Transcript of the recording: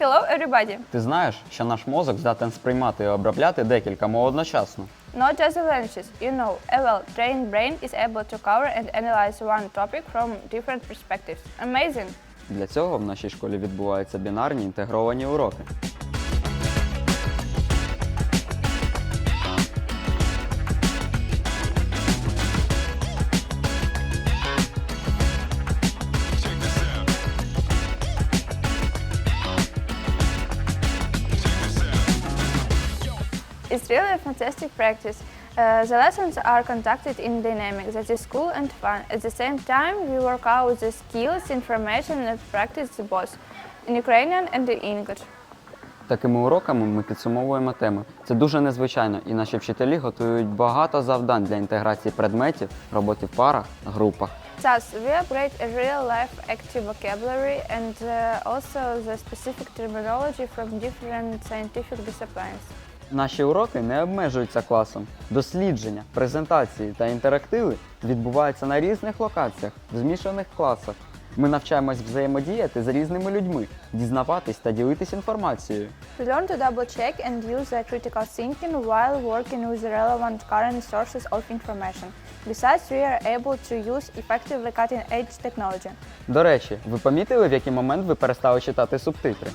Hello, everybody! Ти знаєш, що наш мозок здатен сприймати і обробляти декілька мов одночасно. Not just the languages, you know, a well-trained brain is able to cover and analyze one topic from different perspectives. Amazing! Для цього в нашій школі відбуваються бінарні інтегровані уроки. It's really a fantastic practice. Uh, the lessons are conducted in dynamic, that is cool and fun. At the same time, we work out the skills, information, and practice both in Ukrainian and in English. Такими уроками ми підсумовуємо теми. Це дуже незвичайно, і наші вчителі готують багато завдань для інтеграції предметів, роботи в парах, групах. Thus, we upgrade a real-life active vocabulary and uh, also the specific terminology from different scientific disciplines. Наші уроки не обмежуються класом. Дослідження, презентації та інтерактиви відбуваються на різних локаціях, в змішаних класах. Ми навчаємось взаємодіяти з різними людьми, дізнаватись та ділитись інформацією. We learn to double-check and use the critical thinking while working with relevant current sources of information. Besides, we are able to use effectively cutting-edge technology. До речі, ви помітили, в який момент ви перестали читати субтитри?